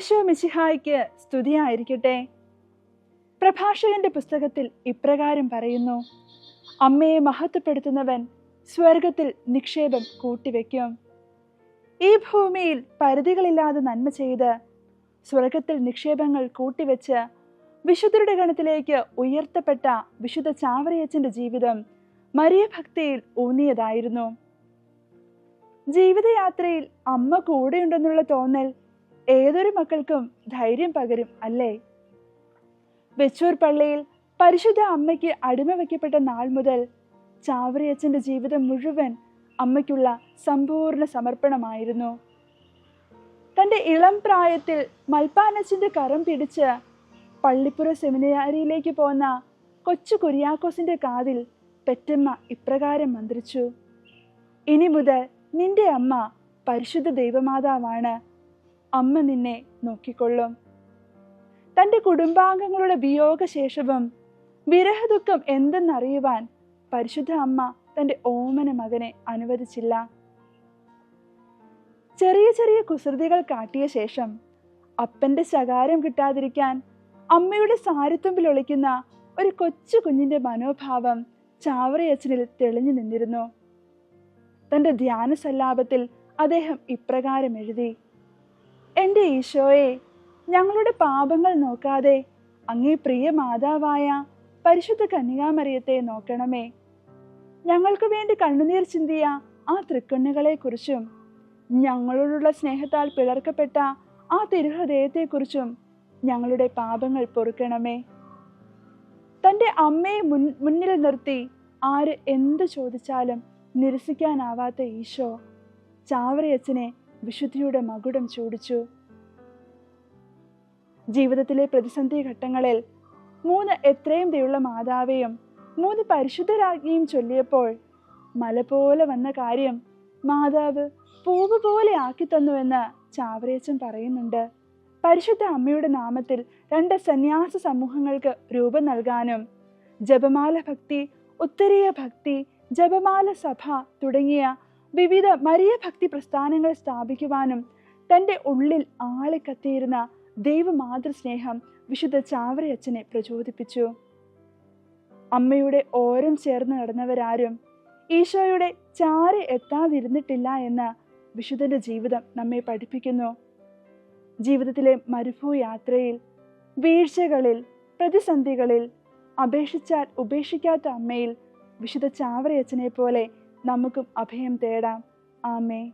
മിശിഹായ്ക്ക് സ്തുതിയായിരിക്കട്ടെ. പ്രഭാഷകന്റെ പുസ്തകത്തിൽ ഇപ്രകാരം പറയുന്നു അമ്മയെ മഹത്വപ്പെടുത്തുന്നവൻ സ്വർഗത്തിൽ നിക്ഷേപം കൂട്ടിവെക്കും. ഈ ഭൂമിയിൽ പരിധികളില്ലാതെ നന്മ ചെയ്ത് സ്വർഗത്തിൽ നിക്ഷേപങ്ങൾ കൂട്ടിവെച്ച് വിശുദ്ധരുടെ ഗണത്തിലേക്ക് ഉയർത്തപ്പെട്ട വിശുദ്ധ ചാവറയച്ചന്റെ ജീവിതം മരിയ ഭക്തിയിൽ ഊന്നിയതായിരുന്നു. ജീവിതയാത്രയിൽ അമ്മ കൂടെയുണ്ടെന്നുള്ള തോന്നൽ ഏതൊരു മക്കൾക്കും ധൈര്യം പകരും അല്ലേ? വെച്ചൂർ പള്ളിയിൽ പരിശുദ്ധ അമ്മയ്ക്ക് അടിമ വയ്ക്കപ്പെട്ട നാൾ മുതൽ ചാവറിയച്ഛന്റെ ജീവിതം മുഴുവൻ അമ്മയ്ക്കുള്ള സമ്പൂർണ സമർപ്പണമായിരുന്നു. തന്റെ ഇളം പ്രായത്തിൽ മൽപ്പാനച്ചന്റെ കരം പിടിച്ച് പള്ളിപ്പുറ സെമിനാരിയിലേക്ക് പോന്ന കൊച്ചു കുര്യാക്കോസിന്റെ കാതിൽ പെറ്റമ്മ ഇപ്രകാരം മന്ത്രിച്ചു ഇനി മുതൽ നിന്റെ അമ്മ പരിശുദ്ധ ദൈവമാതാവാണ്. അമ്മ നിന്നെ നോക്കിക്കൊള്ളും. തന്റെ കുടുംബാംഗങ്ങളുടെ വിയോഗശേഷവും വിരഹദുഃഖം എന്തെന്നറിയുവാൻ പരിശുദ്ധ അമ്മ തന്റെ ഓമന മകനെ അനുവദിച്ചില്ല. ചെറിയ ചെറിയ കുസൃതികൾ കാട്ടിയ ശേഷം അപ്പന്റെ ശകാരം കിട്ടാതിരിക്കാൻ അമ്മയുടെ സാരത്തുമ്പിൽ ഒളിക്കുന്ന ഒരു കൊച്ചു കുഞ്ഞിന്റെ മനോഭാവം ചാവറയച്ചനിൽ തെളിഞ്ഞു നിന്നിരുന്നു. തന്റെ ധ്യാന സല്ലാപത്തിൽ അദ്ദേഹം ഇപ്രകാരം എഴുതി. എന്റെ ഈശോയെ ഞങ്ങളുടെ പാപങ്ങൾ നോക്കാതെ അങ്ങേ പ്രിയ മാതാവായ പരിശുദ്ധ കന്യകാമറിയത്തെ നോക്കണമേ. ഞങ്ങൾക്ക് വേണ്ടി കണ്ണുനീർ ചിന്തിയ ആ തൃക്കണ്ണുകളെക്കുറിച്ചും ഞങ്ങളോടുള്ള സ്നേഹത്താൽ പിളർക്കപ്പെട്ട ആ തിരുഹൃദയത്തെക്കുറിച്ചും ഞങ്ങളുടെ പാപങ്ങൾ പൊറുക്കണമേ. തന്റെ അമ്മയെ മുൻ മുന്നിൽ നിർത്തി ആര് എന്ത് ചോദിച്ചാലും നിരസിക്കാനാവാത്ത ഈശോ ചാവറയച്ചനെ വിശുദ്ധിയുടെ മകുടം ചൂടിച്ചു. ജീവിതത്തിലെ പ്രതിസന്ധി ഘട്ടങ്ങളിൽ മൂന്ന് എത്രയും ദയുള്ള മാതാവേയും മൂന്ന് പരിശുദ്ധരാജ്ഞിയും ചൊല്ലിയപ്പോൾ മല പോലെ വന്ന കാര്യം മാതാവ് പൂവ് പോലെ ആക്കി തന്നുവെന്ന് ചാവറയച്ചൻ പറയുന്നുണ്ട്. പരിശുദ്ധ അമ്മയുടെ നാമത്തിൽ രണ്ട് സന്യാസ സമൂഹങ്ങൾക്ക് രൂപം നൽകാനും ജപമാല ഭക്തി ഉത്തരീയ ഭക്തി ജപമാല സഭ തുടങ്ങിയ വിവിധ മരിയ ഭക്തി പ്രസ്ഥാനങ്ങൾ സ്ഥാപിക്കുവാനും തന്റെ ഉള്ളിൽ ആളിക്കത്തിയിരുന്ന ദൈവമാതൃസ്നേഹം വിശുദ്ധ ചാവറയച്ചനെ പ്രചോദിപ്പിച്ചു. അമ്മയുടെ ഓരം ചേർന്ന് നടന്നവരാരും ഈശോയുടെ ചാരി എത്താതിരുന്നിട്ടില്ല എന്ന് വിശുദ്ധന്റെ ജീവിതം നമ്മെ പഠിപ്പിക്കുന്നു. ജീവിതത്തിലെ മരുഭൂ യാത്രയിൽ വീഴ്ചകളിൽ പ്രതിസന്ധികളിൽ അപേക്ഷിച്ചാൽ ഉപേക്ഷിക്കാത്ത അമ്മയിൽ വിശുദ്ധ ചാവറയച്ചനെ പോലെ നമുക്കും അഭയം തേടാം. ആമേ